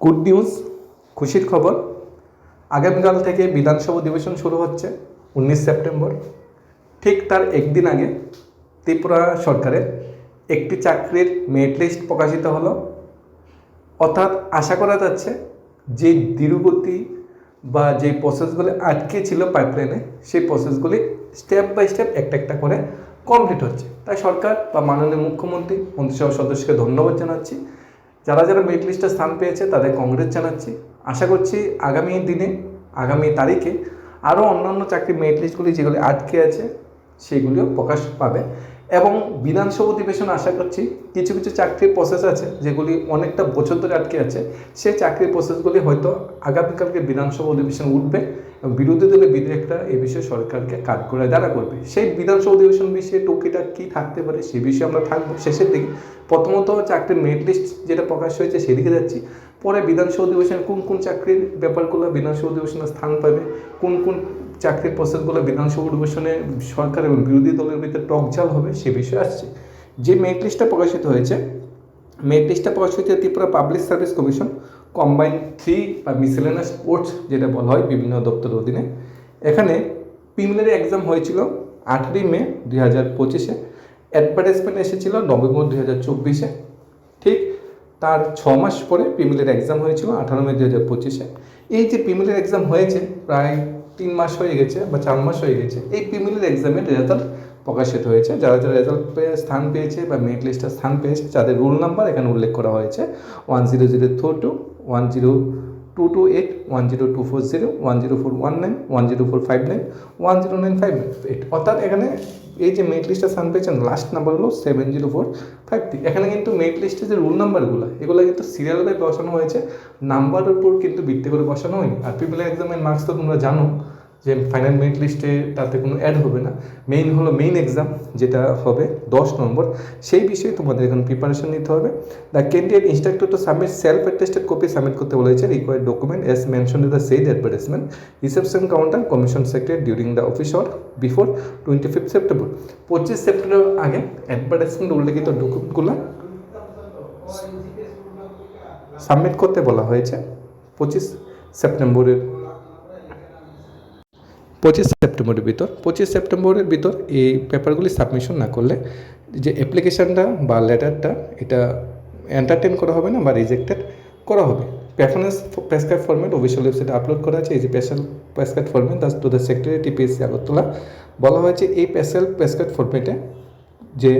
Good news, খুশির খবর। আগামীকাল থেকে বিধানসভা অধিবেশন শুরু হচ্ছে, উনিশ সেপ্টেম্বর। ঠিক তার একদিন আগে ত্রিপুরা সরকারের একটি চাকরির মেরিট লিস্ট প্রকাশিত হলো। অর্থাৎ আশা করা যাচ্ছে যে ধীরগতি বা যে প্রসেসগুলি আটকে ছিল পাইপলাইনে সেই প্রসেসগুলি স্টেপ বাই স্টেপ একটা একটা করে কমপ্লিট হচ্ছে। তাই সরকার বা মাননীয় মুখ্যমন্ত্রী মন্ত্রিসভা সদস্যকে ধন্যবাদ জানাচ্ছি। যারা যারা মেরিট লিস্টে স্থান পেয়েছে তাদের কংগ্রেস জানাচ্ছি। আশা করছি আগামী দিনে, আগামী তারিখে আরও অন্যান্য চাকরি মেরিট লিস্টগুলি যেগুলি আটকে আছে, সেগুলিও প্রকাশ পাবে। এবং বিধানসভা অধিবেশন আশা করছি কিছু কিছু চাকরির প্রসেস আছে, যেগুলি অনেকটা বছর ধরে আটকে আছে। সেই চাকরির প্রসেসগুলি হয়তো আগামীকালকে বিধানসভা অধিবেশন উঠবে এবং বিরোধী দলের বিধায়করা এই বিষয়ে সরকারকে কাজ করে দ্বারা করবে। সেই বিধানসভা অধিবেশন বিষয়ে টুকিটা কী থাকতে পারে সে বিষয়ে আমরা থাকব শেষের দিকে। প্রথমত চাকরির মেরিট লিস্ট যেটা প্রকাশ হয়েছে সেদিকে যাচ্ছি। পরে বিধানসভা অধিবেশনে কোন কোন চাকরির ব্যাপারগুলো বিধানসভা অধিবেশনে স্থান পাবে, কোন কোন চাকরির প্রসেসগুলো বিধানসভা অধিবেশনে সরকার এবং বিরোধী দলের ভিতরে টকঝাল হবে সে বিষয়ে আসছে। যে মেরিট লিস্টটা প্রকাশিত হয়েছে মেরিট লিস্টটা প্রকাশিত হয়েছে Tripura public service commission combine three বা মিসেলেনাস স্পোর্টস যেটা বলা হয় বিভিন্ন দপ্তরের অধীনে। এখানে প্রিমিনারি এক্সাম হয়েছিল আঠারোই মে দুই হাজার পঁচিশে অ্যাডভার্টাইজমেন্ট এসেছিল নভেম্বর দুই হাজার চব্বিশে। ঠিক তার ছ মাস পরে প্রিমিলারি এক্সাম হয়েছিল আঠারো মে দু হাজার পঁচিশে। এই যে প্রিমিলারি এক্সাম হয়েছে, প্রায় তিন মাস হয়ে গেছে বা চার মাস হয়ে গেছে। এই প্রিমিলারি এক্সামের রেজাল্ট প্রকাশিত হয়েছে। যারা যারা রেজাল্ট পেয়ে স্থান পেয়েছে বা মেরিট লিস্টে স্থান পেয়েছে, যাদের রোল নাম্বার এখানে উল্লেখ করা হয়েছে one zero zero four two one zero two two eight one zero two four zero one zero four one nine one zero four five nine one zero nine five eight অর্থাৎ এখানে এই যে merit লিস্টে স্থান পেয়েছেন last number হলো seven zero four five three এখানে কিন্তু মেরিট লিস্টে যে রুল নাম্বারগুলো এগুলো কিন্তু সিরিয়াল বসানো হয়েছে। নাম্বারের উপর কিন্তু ভিত্তি করে বসানো হয়নি। আর পিপল এক্সামের মার্কস তো তোমরা জানো। যে ফাইনাল মেরিট লিস্টে তাতে কোনো অ্যাড হবে না। মেইন হলো মেইন এক্সাম যেটা হবে দশ নম্বর। সেই বিষয়ে তোমাদের এখন প্রিপারেশন নিতে হবে। The candidate instructor to submit self attested copy submit করতে বলেছে required document as mention in the said advertisement reception counter commission secretary during the office hour before twenty fifth September পঁচিশ সেপ্টেম্বর আগে advertisement উল্লেখিত ডকুমেন্টগুলো submit করতে বলা হয়েছে। পঁচিশ সেপ্টেম্বরের পঁচিশ সেপ্টেম্বরের ভিতর, পঁচিশ সেপ্টেম্বরের ভিতর এই পেপারগুলি সাবমিশন না করলে যে অ্যাপ্লিকেশানটা বা লেটারটা এটা এন্টারটেন করা হবে না বা রিজেক্টেড করা হবে। প্রেফারেন্স প্রেসক্রাইব ফর্মেট অফিসিয়াল ওয়েবসাইটে আপলোড করা আছে। এই যে special prescribe format thus to the secretary TPSC Agartala বলা হয়েছে এই স্পেশাল প্রেসক্রাইব ফর্মেটে যে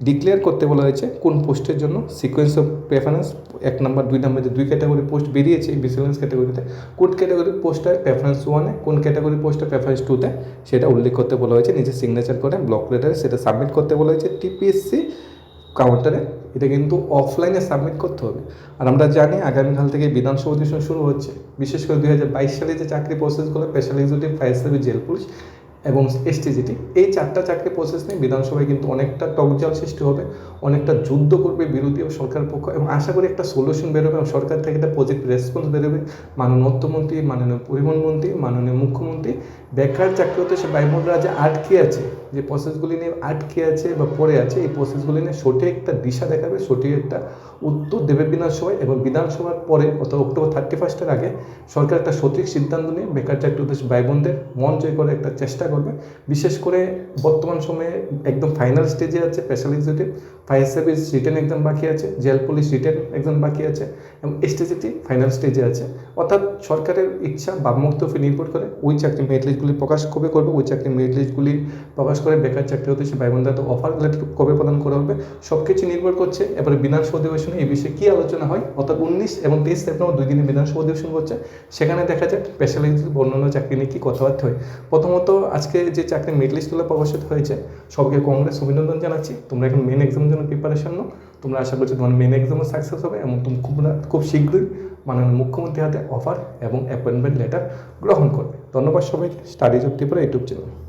ডিক্লেয়ার করতে বলা হয়েছে কোন পোস্টের জন্য সিকোয়েন্স অফ প্রেফারেন্স এক নম্বর দুই নাম্বার যে দুই ক্যাটাগরি পোস্ট বেরিয়েছে বিসিলেন্স ক্যাটাগরিতে কোন ক্যাটাগরি পোস্টটা প্রেফারেন্স ওয়ানে কোন ক্যাটাগরি পোস্টটা প্রেফারেন্স টুতে সেটা উল্লেখ করতে বলা হয়েছে, নিজের সিগনেচার করে ব্লক লেটারে সেটা সাবমিট করতে বলা হয়েছে টিপিএসসি কাউন্টারে এটা কিন্তু অফলাইনে সাবমিট করতে হবে। আর আমরা জানি আগামীকাল থেকে বিধানসভা অধিবেশন শুরু হচ্ছে, বিশেষ করে দুই হাজার বাইশ সালে যে চাকরি প্রসেসগুলো special executive fire service jail police এবং এসটিজিটি এই চারটা চাকরি প্রসেস নিয়ে বিধানসভায় কিন্তু অনেকটা টকজাল সৃষ্টি হবে, অনেকটা যুদ্ধ করবে বিরোধী ও সরকার পক্ষ এবং আশা করি একটা সলিউশন বেরোবে এবং সরকার থেকে একটা প্রজেক্ট রেসপন্স বেরোবে মাননীয় অর্থমন্ত্রী, মাননীয় পরিবহন মন্ত্রী মাননীয় মুখ্যমন্ত্রী, বেকার চাকরি হতে সে বাইমনরা যে আটকে আছে। যে প্রসেসগুলি নিয়ে আটকে আছে বা পড়ে আছে, এই প্রসেসগুলি নিয়ে সঠিক একটা দিশা দেখাবে, সঠিক একটা উত্তর দেবে বিধানসভায় এবং বিধানসভার পরে অর্থাৎ অক্টোবর থার্টি ফার্স্টের আগে সরকার একটা সঠিক সিদ্ধান্ত নিয়ে বেকার চাকরি ভাই বোনদের মন জয় করে একটা চেষ্টা করবে। বিশেষ করে বর্তমান সময়ে একদম ফাইনাল স্টেজে আছে special fire service return exam বাকি আছে জেল পুলিশ রিটার্ন এক্সাম বাকি আছে এবং এসটিজিটি ফাইনাল স্টেজে আছে। অর্থাৎ সরকারের ইচ্ছা, বামমুক্ত উপর নির্ভর করে ওই চাকরি মেরিট লিস্টগুলি প্রকাশ কবে করবে, ওই চাকরি মেরিট লিস্টগুলি প্রকাশ করে বেকার চাকরি হতে সে ভাই বোনদের অফার লেটার কবে প্রদান করা হবে সব কিছু নির্ভর করছে এবারে বিধানসভা অধিবেশনে এই বিষয়ে কী আলোচনা হয়। অর্থাৎ উনিশ এবং তেইশ সেপ্টেম্বর দুই দিনে বিধানসভা অধিবেশন করছে সেখানে দেখা যায় স্পেশাল এক্সিকিউটিভ অন্যান্য চাকরি নিয়ে কী কথাবার্তা হয়। প্রথমত আজকে যে চাকরি মেরিট লিস্টগুলো প্রকাশিত হয়েছে, সবকে কংগ্রেস অভিনন্দন জানাচ্ছি, তোমরা এখন মেন এক্সামের জন্য প্রিপারেশন নাও। তোমরা আশা করছি তোমার মেন এক্সামও সাকসেস হবে এবং তুমি খুব খুব শীঘ্রই মাননীয় মুখ্যমন্ত্রী হাতে অফার এবং অ্যাপয়েন্টমেন্ট লেটার গ্রহণ করবে। ধন্যবাদ সবাইকে। Studies of Tripura YouTube channel